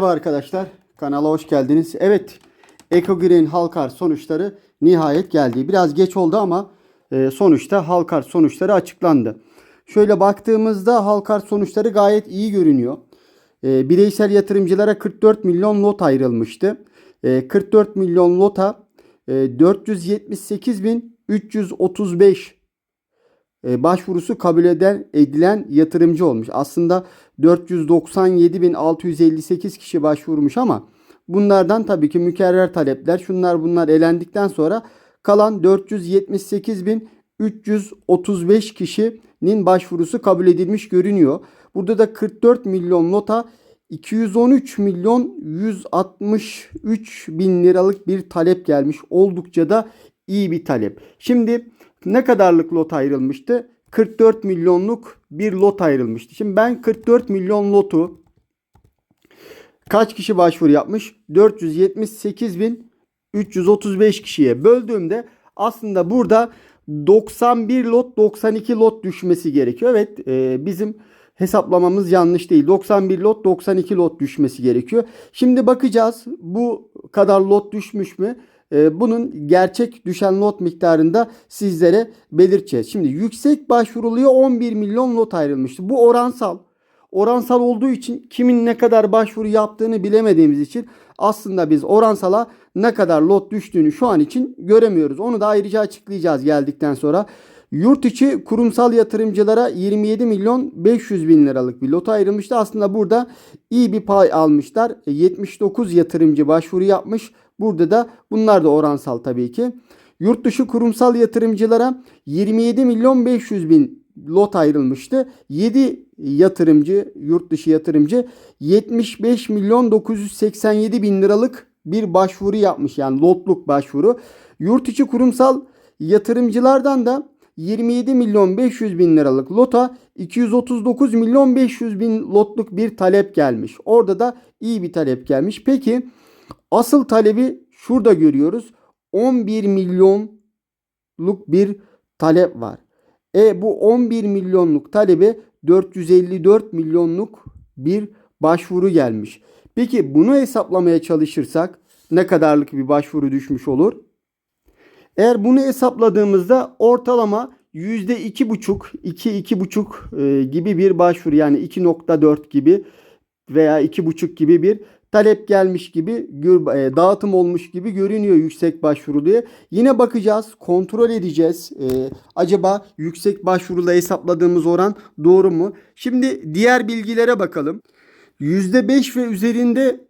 Merhaba arkadaşlar. Kanala hoş geldiniz. Evet. EcoGreen Halkar sonuçları nihayet geldi. Biraz geç oldu ama e, sonuçta Halkar sonuçları açıklandı. Şöyle baktığımızda Halkar sonuçları gayet iyi görünüyor. E, bireysel yatırımcılara 44 milyon lot ayrılmıştı. E, 44 milyon lota e, 478.335 e, başvurusu kabul eden edilen yatırımcı olmuş. Aslında 497.658 kişi başvurmuş ama bunlardan tabii ki mükerrer talepler şunlar bunlar elendikten sonra kalan 478.335 kişinin başvurusu kabul edilmiş görünüyor. Burada da 44 milyon nota 213 milyon 163 bin liralık bir talep gelmiş. Oldukça da iyi bir talep. Şimdi ne kadarlık lot ayrılmıştı? 44 milyonluk bir lot ayrılmıştı. Şimdi ben 44 milyon lotu kaç kişi başvuru yapmış? 478.335 kişiye böldüğümde aslında burada 91 lot 92 lot düşmesi gerekiyor. Evet e, bizim hesaplamamız yanlış değil. 91 lot 92 lot düşmesi gerekiyor. Şimdi bakacağız bu kadar lot düşmüş mü? Ee, bunun gerçek düşen lot miktarında sizlere belirteceğiz. Şimdi yüksek başvuruluyor 11 milyon lot ayrılmıştı. Bu oransal. Oransal olduğu için kimin ne kadar başvuru yaptığını bilemediğimiz için aslında biz oransala ne kadar lot düştüğünü şu an için göremiyoruz. Onu da ayrıca açıklayacağız geldikten sonra. Yurt içi kurumsal yatırımcılara 27 milyon 500 bin liralık bir lot ayrılmıştı. Aslında burada iyi bir pay almışlar. 79 yatırımcı başvuru yapmış. Burada da bunlar da oransal tabii ki. Yurt dışı kurumsal yatırımcılara 27 milyon 500 bin lot ayrılmıştı. 7 yatırımcı, yurt dışı yatırımcı 75 milyon 987 bin liralık bir başvuru yapmış. Yani lotluk başvuru. Yurt içi kurumsal yatırımcılardan da 27 milyon 500 bin liralık lota 239 milyon 500 bin lotluk bir talep gelmiş. Orada da iyi bir talep gelmiş. Peki asıl talebi şurada görüyoruz. 11 milyonluk bir talep var. E bu 11 milyonluk talebe 454 milyonluk bir başvuru gelmiş. Peki bunu hesaplamaya çalışırsak ne kadarlık bir başvuru düşmüş olur? Eğer bunu hesapladığımızda ortalama %2,5 2-2,5 e, gibi bir başvuru yani 2.4 gibi veya 2,5 gibi bir talep gelmiş gibi e, dağıtım olmuş gibi görünüyor yüksek başvuru diye. Yine bakacağız, kontrol edeceğiz. Ee, acaba yüksek başvurula hesapladığımız oran doğru mu? Şimdi diğer bilgilere bakalım. %5 ve üzerinde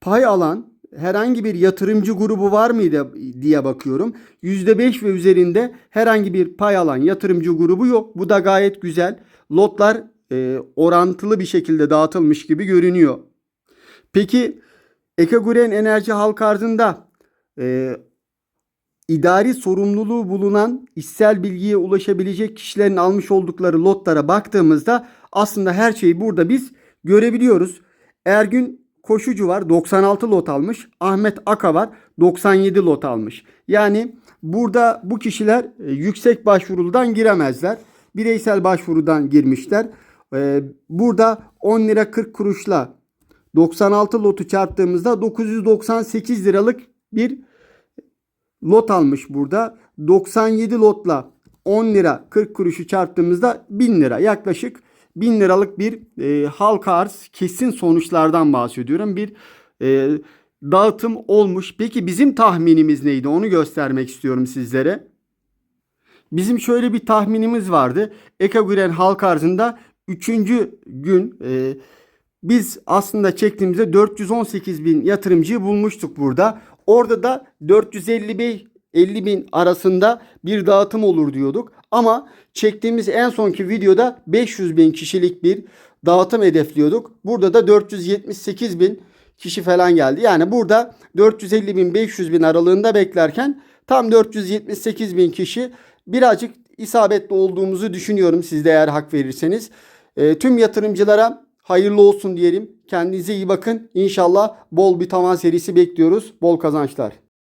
pay alan herhangi bir yatırımcı grubu var mıydı diye bakıyorum. %5 ve üzerinde herhangi bir pay alan yatırımcı grubu yok. Bu da gayet güzel. Lotlar e, orantılı bir şekilde dağıtılmış gibi görünüyor. Peki Ekaguren Enerji Halk Arzı'nda e, idari sorumluluğu bulunan işsel bilgiye ulaşabilecek kişilerin almış oldukları lotlara baktığımızda aslında her şeyi burada biz görebiliyoruz. Ergün Koşucu var 96 lot almış. Ahmet Aka var 97 lot almış. Yani burada bu kişiler e, yüksek başvurudan giremezler. Bireysel başvurudan girmişler. E, burada 10 lira 40 kuruşla 96 lotu çarptığımızda 998 liralık bir lot almış burada. 97 lotla 10 lira 40 kuruşu çarptığımızda 1000 lira yaklaşık 1000 liralık bir e, halka arz kesin sonuçlardan bahsediyorum. Bir e, dağıtım olmuş. Peki bizim tahminimiz neydi? Onu göstermek istiyorum sizlere. Bizim şöyle bir tahminimiz vardı. Ekaguren halk arzında 3. gün e, biz aslında çektiğimizde 418 bin yatırımcıyı bulmuştuk burada. Orada da 455 50 bin arasında bir dağıtım olur diyorduk. Ama çektiğimiz en sonki videoda 500 bin kişilik bir dağıtım hedefliyorduk. Burada da 478 bin kişi falan geldi. Yani burada 450 bin 500 bin aralığında beklerken tam 478 bin kişi birazcık isabetli olduğumuzu düşünüyorum siz de eğer hak verirseniz. E, tüm yatırımcılara hayırlı olsun diyelim. Kendinize iyi bakın. İnşallah bol bir tavan serisi bekliyoruz. Bol kazançlar.